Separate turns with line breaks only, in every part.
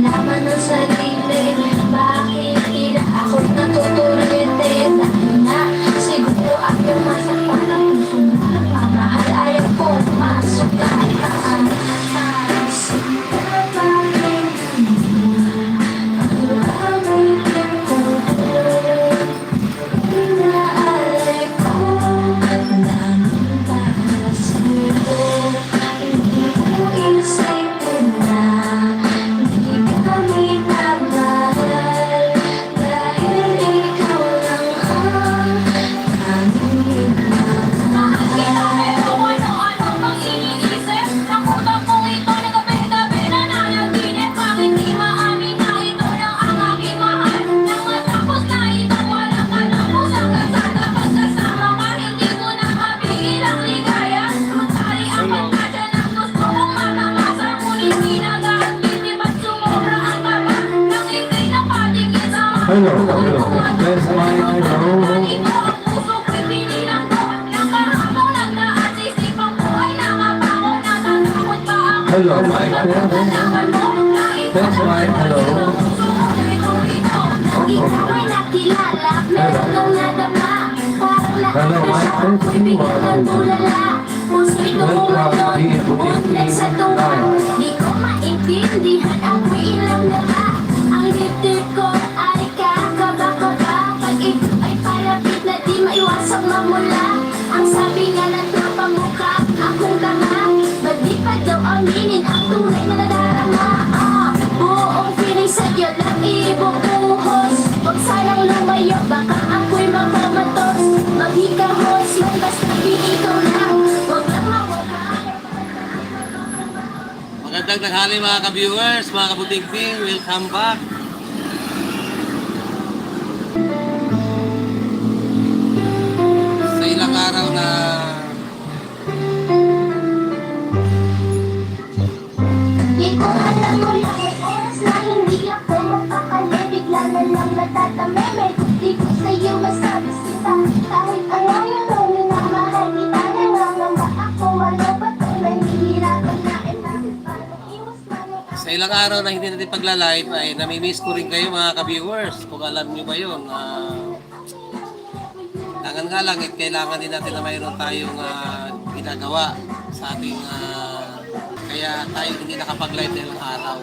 malaman ang sarili Bakit
kakaba-kaba Pag ito ay palapit na di maiwasang mamula Ang sabi nga ng daw aminin ang tunay na nadarama Ah, buong feeling sa'yo lang ibubuhos Huwag sanang lumayo, baka ako'y mamamatos. Maghikahos, yung basta ikaw lang Huwag lang mawala.
Magandang tanghali mga ka-viewers, mga kabuting-ting, welcome back. Na
natatameme Di ko sa'yo masabi sita Kahit ano rumi na mahal kita. Nangangamba ako wala pa to? Nahihirapan na inamin Paano na
sa ilang araw na hindi natin pagla-live ay namimiss ko rin kayo mga ka-viewers. Kung alam nyo ba yun, ah, Kailangan nga lang, eh, kailangan din natin na mayroon tayong ah, ginagawa sa ating ah, kaya tayo hindi nakapag-live ngayong araw.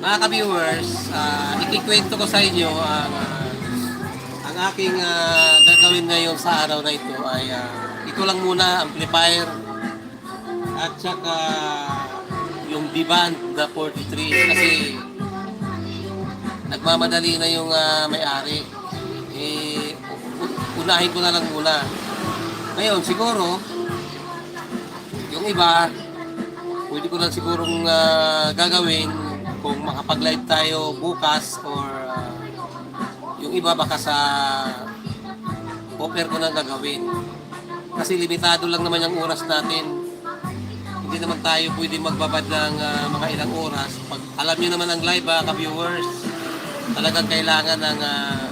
Mga ka-viewers, uh, ikikwento ko sa inyo ang ah, ang aking ah, gagawin ngayon sa araw na ito ay ah, ito lang muna, amplifier at saka yung D-Band na 43 kasi nagmamadali na yung ah, may-ari. Eh, unahin ko na lang muna. Ngayon, siguro, yung iba, pwede ko lang sigurong ah, gagawin kung makapag-live tayo bukas or ah, yung iba baka sa offer ko nang gagawin. Kasi limitado lang naman yung oras natin. Hindi naman tayo pwede magbabad ng ah, mga ilang oras. Pag alam nyo naman ang live, ah, ka-viewers, talagang kailangan ng ah,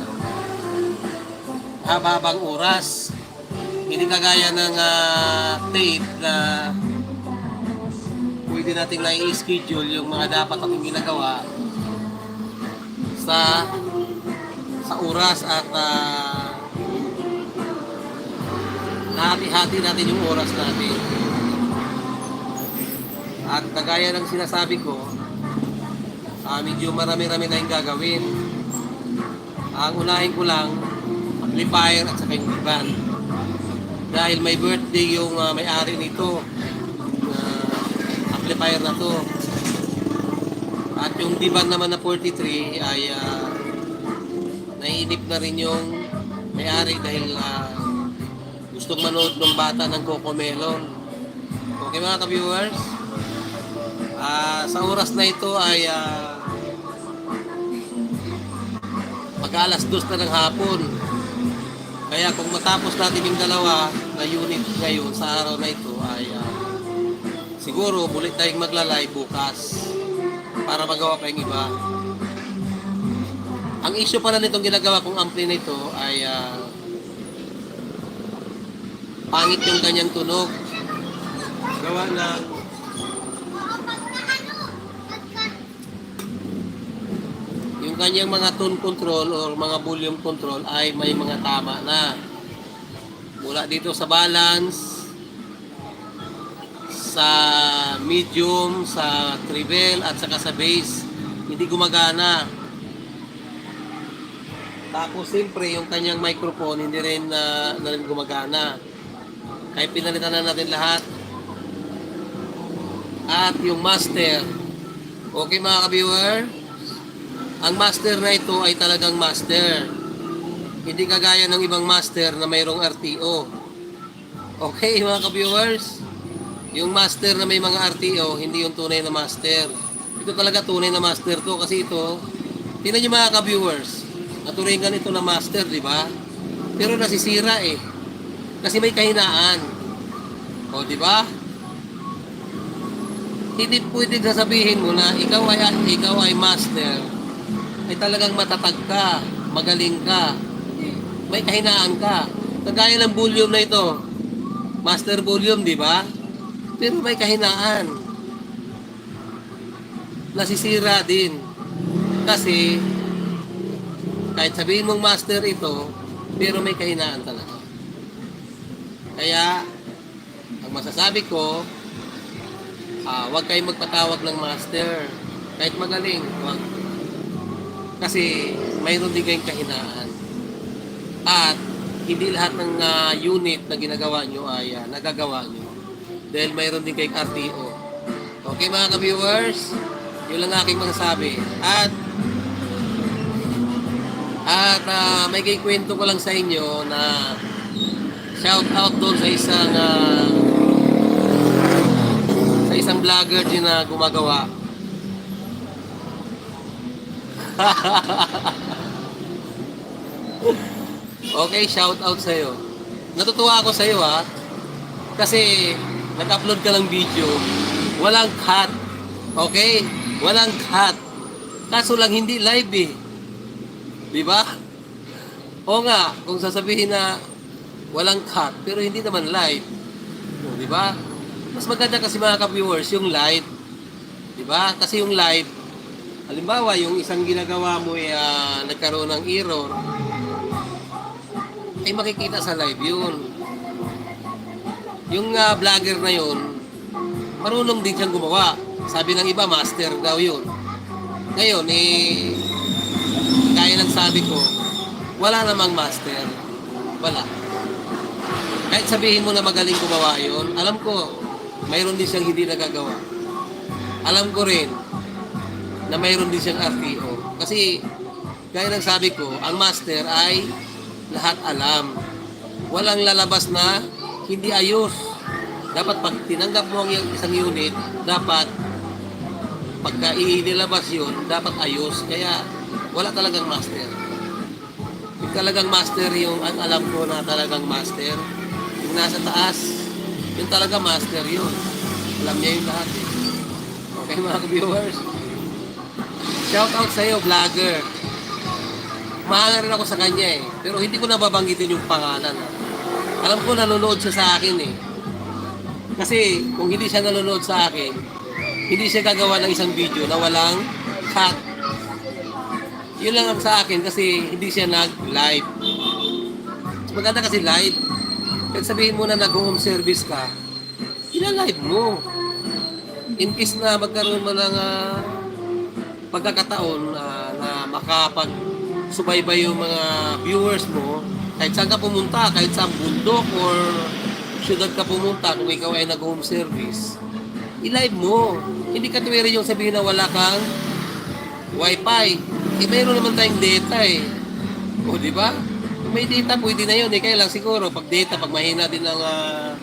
haba-habang oras. Hindi kagaya ng ah, tape na pwede nating na-schedule yung mga dapat ating ginagawa sa sa oras at uh, hati-hati natin yung oras natin. At kagaya ng sinasabi ko, ah, medyo marami-rami na yung gagawin. Ang unahin ko lang, amplifier at saka yung band. Dahil may birthday yung ah, may-ari nito, uh, amplifier na to. At yung diban naman na 43 ay ah, naiinip na rin yung may-ari dahil ah, gustong manood ng bata ng Coco Melon. Okay mga ka-viewers? Ah, sa oras na ito ay ah, mag alas dos na ng hapon. Kaya kung matapos natin yung dalawa na unit ngayon sa araw na ito ay ah, siguro bulit tayong magla-live bukas para magawa pa yung iba. Ang issue pala nitong ginagawa kong ampli na ito ay ah, pangit yung kanyang tunog. Gawa ng yung kanyang mga tone control or mga volume control ay may mga tama na. Mula dito sa balance, sa medium, sa treble at saka sa bass, hindi gumagana. Tapos siyempre yung kanyang microphone hindi rin na, na rin gumagana. Kaya pinalitan na natin lahat. At yung master. Okay mga ka-viewer? Ang master na ito ay talagang master. Hindi kagaya ng ibang master na mayroong RTO. Okay mga ka-viewers? Yung master na may mga RTO, hindi yung tunay na master. Ito talaga tunay na master to kasi ito, tingnan nyo mga ka-viewers, naturingan ito na master, di ba? Pero nasisira eh. Kasi may kahinaan. O, di ba? Hindi pwedeng sasabihin mo na ikaw ay, ikaw ay master, ay talagang matatag ka. magaling ka. May kahinaan ka. Kagaya ng volume na ito. Master volume, di ba? Pero may kahinaan. Nasisira din. Kasi, kahit sabihin mong master ito, pero may kahinaan talaga. Kaya, ang masasabi ko, ah, huwag kayong magpatawag ng master. Kahit magaling, huwag. Kasi, mayroon din kayong kahinaan. At, hindi lahat ng ah, unit na ginagawa nyo ay ah, nagagawa nyo. Dahil mayroon din kayong RTO. Okay mga ka-viewers, yun lang aking masasabi. At, at ah, may kikwento ko lang sa inyo na shout out doon sa isang ah, sa isang vlogger din na gumagawa. okay, shout out sa iyo. Natutuwa ako sa iyo ha. Kasi nag-upload ka ng video, walang cut. Okay? Walang cut. Kaso lang hindi live eh. Di ba? O nga, kung sasabihin na walang cut, pero hindi naman live. Di ba? Mas maganda kasi mga ka-viewers, yung live. Di ba? Kasi yung live, halimbawa, yung isang ginagawa mo ay ah, nagkaroon ng error, ay makikita sa live yun. Yung ah, vlogger na yun, marunong din siyang gumawa. Sabi ng iba, master daw yun. Ngayon, eh, kaya ng sabi ko, wala namang master. Wala. Kahit sabihin mo na magaling gumawa yun, alam ko, mayroon din siyang hindi nagagawa. Alam ko rin na mayroon din siyang RTO. Kasi, gaya ng sabi ko, ang master ay lahat alam. Walang lalabas na hindi ayos. Dapat pag tinanggap mo ang isang unit, dapat pagka inilabas yun, dapat ayos. Kaya wala talagang master. Yung talagang master yung ang alam ko na talagang master. Yung nasa taas, yung talaga master yun. Alam niya yung lahat eh. Okay mga viewers. Shout out sa iyo, vlogger. Mahanga rin ako sa kanya eh. Pero hindi ko nababanggitin yung pangalan. ah. Alam ko nanonood siya sa akin eh. Kasi kung hindi siya nanonood sa akin, hindi siya gagawa ng isang video na walang cut. Yun lang ang sa akin kasi hindi siya nag-live. Maganda kasi live. Kahit sabihin mo na nag-home service ka, ina-live mo. In case na magkaroon mo ng ah, pagkakataon ah, na makapag subaybay yung mga viewers mo, kahit saan ka pumunta, kahit sa bundok or syudad ka pumunta, kung ikaw ay nag-home service, i-live mo. Hindi ka tuwiri yung sabihin na wala kang wifi. Eh, mayroon naman tayong data eh. O, di ba? Kung may data, pwede na yun. Eh, kaya lang siguro, pag data, pag mahina din ang ah,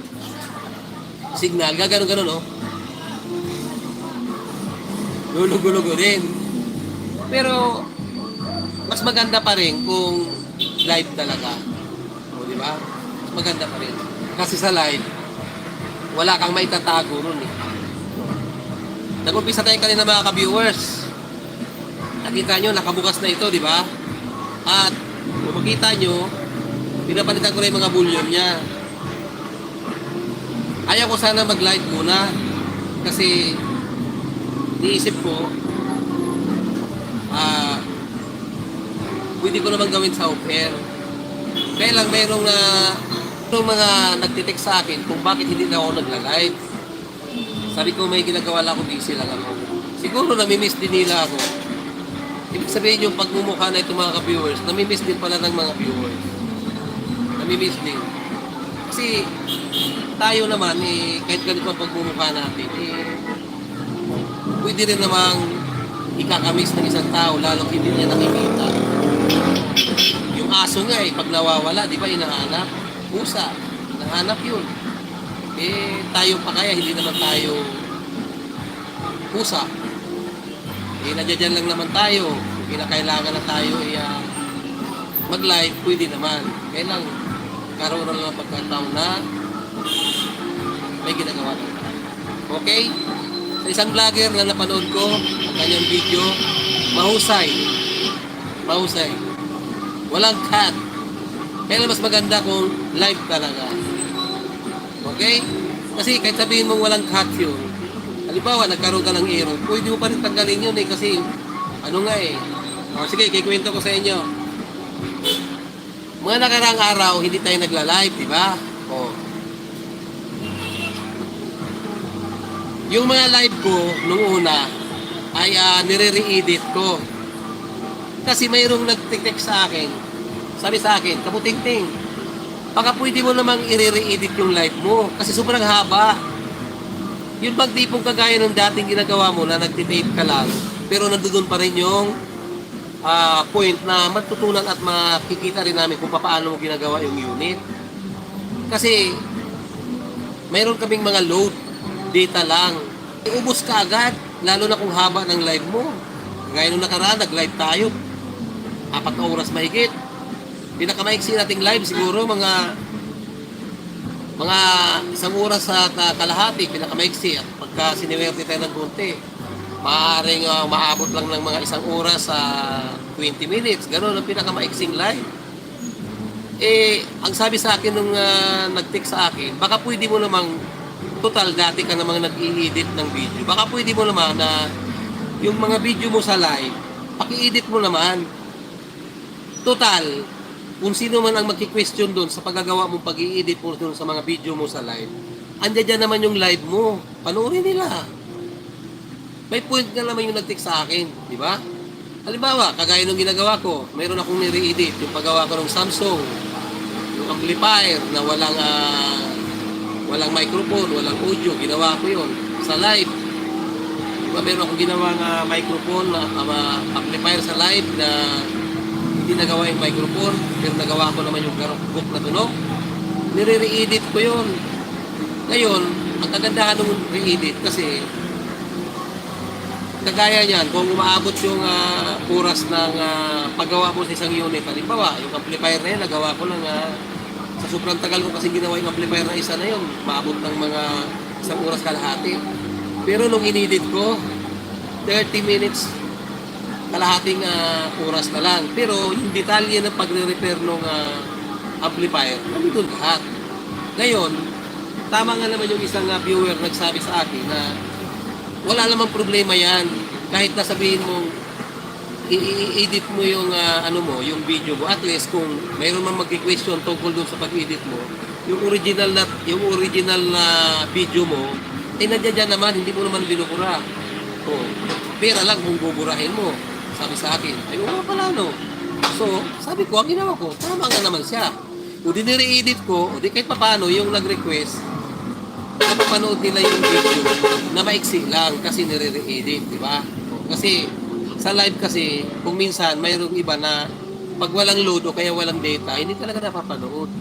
signal, gagano-gano, no? Lulugo-lugo din. Pero, mas maganda pa rin kung live talaga. O, di ba? Maganda pa rin. Kasi sa live, wala kang maitatago nun eh. Nag-umpisa tayo kanina mga ka-viewers. Nakita nyo, nakabukas na ito, di ba? At kung makita nyo, pinapalitan ko na yung mga bulyon niya. Ayaw ko sana mag-live muna. Kasi, niisip ko, ah, pwede ko naman gawin sa off-air. Kaya lang mayroong na itong mga nagtitext sa akin kung bakit hindi na ako nagla-live. Sabi ko may ginagawa lang ako, busy lang ako. Siguro namimiss din nila ako. Ibig sabihin yung pagmumukha na itong mga ka-viewers, namimiss din pala ng mga viewers. Namimiss din. Kasi tayo naman, eh, kahit ganito ang pagmumukha natin, eh, pwede rin namang ikakamiss ng isang tao, lalong hindi niya nakikita. Yung aso nga eh, pag nawawala, di ba, hinahanap? Pusa, hinahanap yun. Eh, tayo pa kaya, hindi naman tayo pusa. Eh, nandiyan lang naman tayo. Kung kinakailangan na tayo eh, ah, mag-live, pwede naman. Kaya lang, karoon lang ng pagkataon na may ginagawa tayo. Okay? Sa isang vlogger na napanood ko, ang kanyang video, mahusay. Mahusay. Walang cut. Kaya mas maganda kung live talaga. Okay? Kasi kahit sabihin mong walang cut yun, halimbawa nagkaroon ka ng error, pwede mo pa rin tanggalin yun eh kasi ano nga eh. O, sige, kikwento ko sa inyo. Mga nakaraang araw, hindi tayo nagla-live, di ba? O. Yung mga live ko nung una ay uh, nire-re-edit ko. Kasi mayroong nag-text sa akin. Sabi sa akin, kaputing-ting, baka pwede mo namang i-re-edit yung live mo kasi sobrang haba. Yun bang tipong kagaya ng dating ginagawa mo na nagtitape ka lang pero nandoon pa rin yung ah, point na matutunan at makikita rin namin kung paano mo ginagawa yung unit. Kasi mayroon kaming mga load data lang. Iubos ka agad, lalo na kung haba ng live mo. Gaya nung nakaraan, nag-live tayo. Apat na oras mahigit. Pinakamaiksi nating live siguro mga mga isang oras sa kalahati, pinakamaiksi. At pagka siniwerte tayo ng konti, maaaring ah, maabot lang ng mga isang oras sa 20 minutes. Ganun ang pinakamaiksing live. Eh, ang sabi sa akin nung uh, nag-text sa akin, baka pwede mo namang, total dati ka namang nag-i-edit ng video. Baka pwede mo naman na yung mga video mo sa live, paki-edit mo naman. Total, kung sino man ang magki-question doon sa paggagawa mong pag edit mo doon sa mga video mo sa live, andyan dyan naman yung live mo. Panoorin nila. May point nga naman yung nag-text sa akin, di ba? Halimbawa, kagaya nung ginagawa ko, mayroon akong nire-edit, yung paggawa ko ng Samsung, yung amplifier na walang ah, walang microphone, walang audio, ginawa ko yun sa live. Diba, meron akong ginawa nga microphone, na ah, amplifier sa live na hindi nagawa yung microphone, pero nagawa ko naman yung garok na tunog. Nire-re-edit ko yun. Ngayon, ang kagandahan ng re-edit kasi kagaya niyan, kung umaabot yung ah, oras ng ah, paggawa mo sa isang unit, halimbawa, yung amplifier na yun, nagawa ko lang ah, sa sobrang tagal ko kasi ginawa yung amplifier na isa na yun, maabot ng mga isang oras kalahati. Pero nung inedit ko, 30 minutes kalahating ah, oras na lang. Pero yung detalye ng pagre-repair ng ah, amplifier, nandun lahat. Ngayon, tama nga naman yung isang ah, viewer nagsabi sa akin na wala namang problema yan. Kahit na sabihin mong i-edit mo yung ah, ano mo, yung video mo, at least kung mayroon man magki-question tungkol dun sa pag-edit mo, yung original na yung original na video mo, eh nandiyan naman, hindi mo naman binubura. Oh, pera lang kung buburahin mo. Sabi sa akin, ay oo pala no. So, sabi ko, ang ginawa ko, tama nga naman siya. O di nire-edit ko, o di kahit paano yung nag-request, na mapanood nila yung video na maiksi lang kasi nire-edit, di ba? Kasi sa live kasi, kung minsan mayroong iba na pag walang load o kaya walang data, hindi talaga napapanood.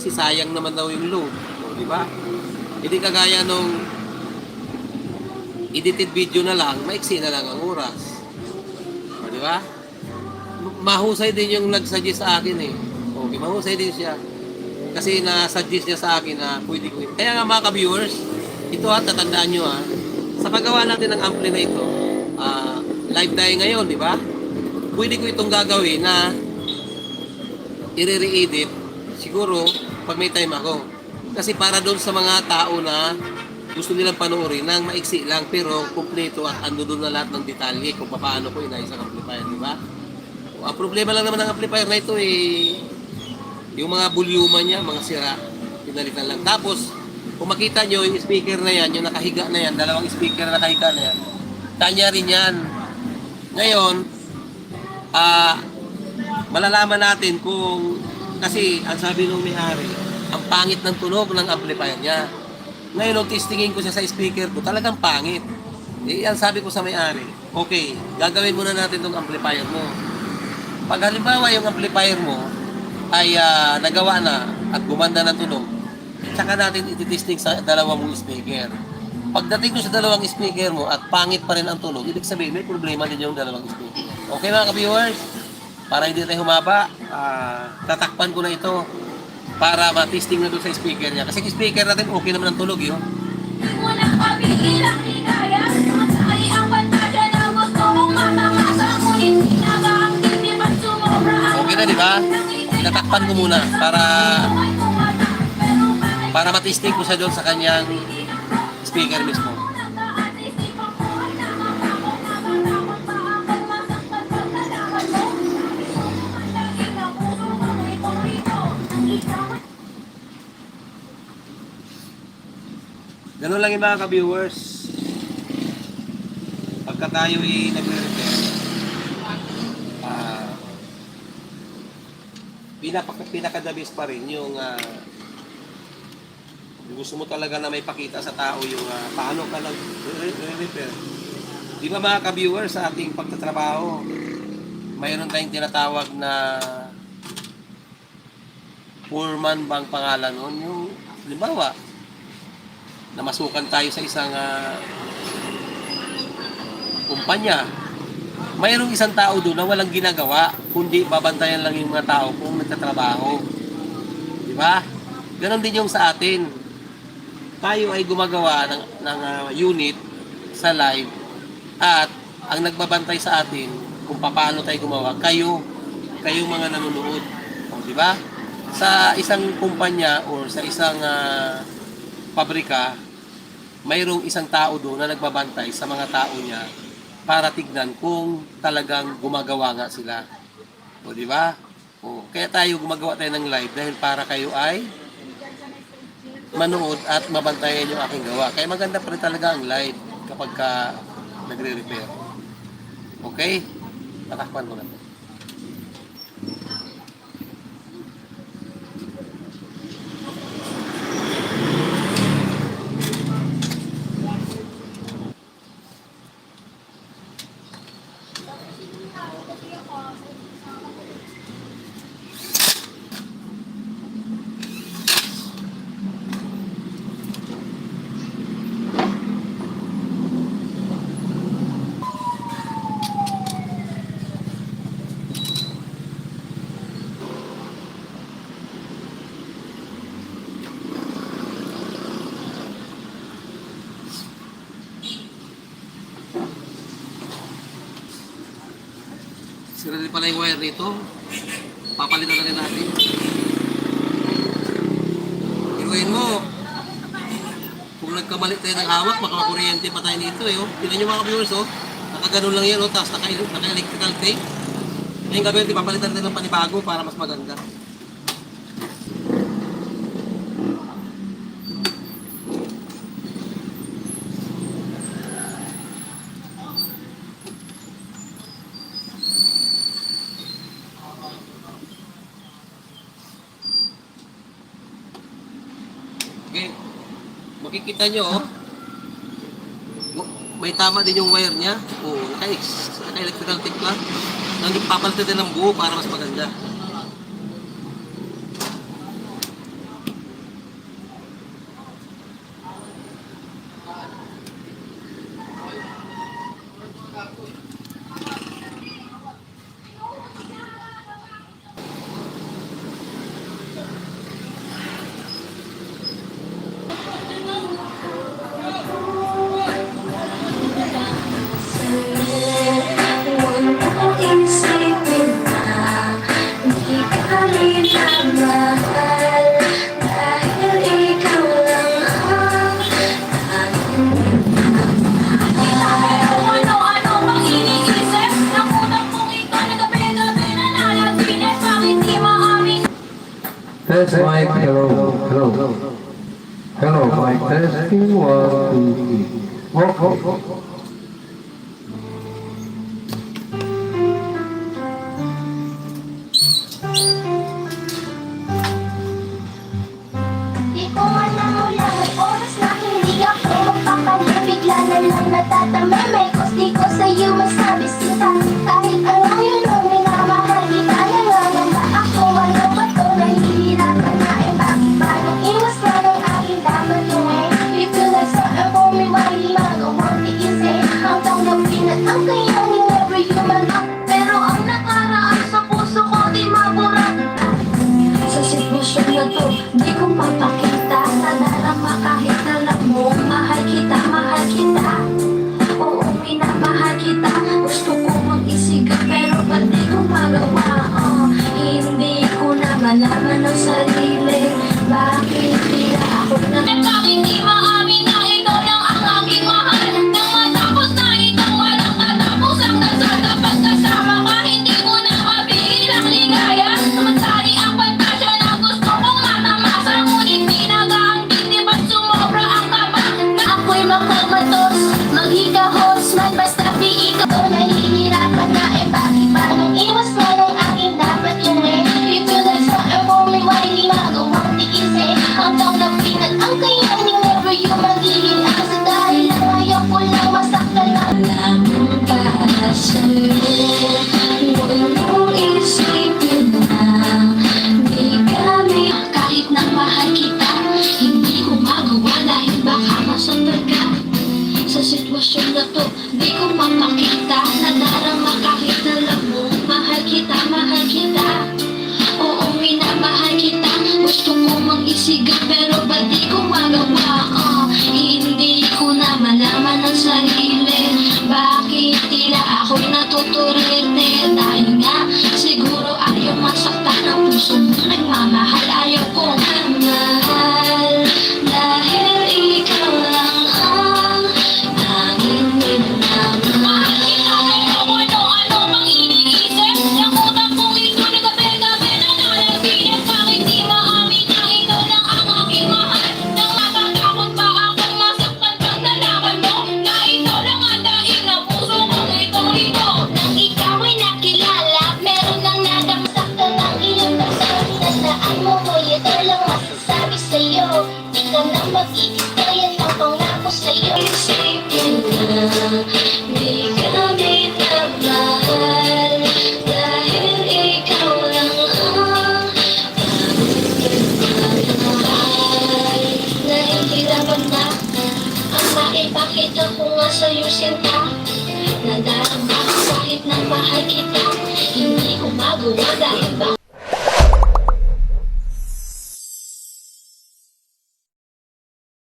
Kasi sayang naman daw yung load, di ba? Hindi kagaya nung edited video na lang, maiksi na lang ang oras. Ba? Mahusay din yung nag-suggest sa akin eh. Okay, mahusay din siya. Kasi na-suggest niya sa akin na pwede ko. Kaya nga mga ka-viewers, ito ha, tatandaan nyo ha, sa paggawa natin ng ampli na ito, ah, live tayo ngayon, di ba? Pwede ko itong gagawin na i-re-edit siguro pag may time ako. Kasi para doon sa mga tao na gusto nilang panoorin ng maiksi lang pero kumpleto at ando doon na lahat ng detalye kung paano ko inayos ang amplifier, di ba? O, Ang problema lang naman ng amplifier na ito eh yung mga bulyuma niya, mga sira, pinalitan lang. Tapos, kung makita nyo, yung speaker na yan, yung nakahiga na yan, dalawang speaker na nakahiga na yan, kanya rin yan. Ngayon, ah, malalaman natin kung, kasi ang sabi nung may-ari, ang pangit ng tunog ng amplifier niya. Ngayon, nung testingin ko siya sa speaker ko, talagang pangit. Eh, ang sabi ko sa may-ari, okay, gagawin muna natin tong amplifier mo. Pag halimbawa yung amplifier mo ay ah, nagawa na at gumanda ng tunog, tsaka natin ititesting sa dalawang mong speaker. Pagdating ko sa dalawang speaker mo at pangit pa rin ang tunog, ibig sabihin may problema din yung dalawang speaker. Okay mga ka-viewers? Para hindi tayo humaba, ah, tatakpan ko na ito para matesting na doon sa speaker niya. Kasi yung speaker natin okay naman ang tunog yun.
Wala kami ilang higaya Masay ang bantaga na gusto mong matamasa Ngunit sinagang hindi pa sumobra
kanina, di ba? Natakpan ko muna para para matisting ko siya doon sa kanyang speaker mismo. Ganun lang yung mga ka-viewers. Pagka tayo ay nagre-repair, ah, pinapaka, pinakadabis pa rin yung yung gusto mo talaga na may pakita sa tao yung ah, paano ka nag-repair. Di ba mga ka-viewers sa ating pagtatrabaho, mayroon tayong tinatawag na foreman bang pangalan nun? Yung, limbawa, namasukan tayo sa isang ah, kumpanya, mayroong isang tao doon na walang ginagawa, kundi babantayan lang yung mga tao kung nagtatrabaho. Di ba? Ganon din yung sa atin. Tayo ay gumagawa ng, ng ah, unit sa live at ang nagbabantay sa atin kung paano tayo gumawa, kayo, kayo mga nanonood. O, di ba? Sa isang kumpanya or sa isang ah, pabrika, mayroong isang tao doon na nagbabantay sa mga tao niya para tignan kung talagang gumagawa nga sila. O di ba? O kaya tayo gumagawa tayo ng live dahil para kayo ay manood at mabantayan yung aking gawa. Kaya maganda pa rin talaga ang live kapag ka nagre-repair. Okay? Tatakpan ko na to. Sira din pala yung wire nito. Papalitan na rin natin. Iruin mo. Kung nagkamali tayo ng hawak, baka makuryente pa tayo nito eh. Oh. Tignan nyo mga viewers oh. Nakaganon lang yan oh. Tapos naka- naka-electrical tape. Ngayong gabi, papalitan natin ng panibago para mas maganda. Okay. Makikita nyo, oh. May tama din yung wire niya. Oo, naka, naka electrical tape lang. Nang papalitan din ng buo para mas maganda.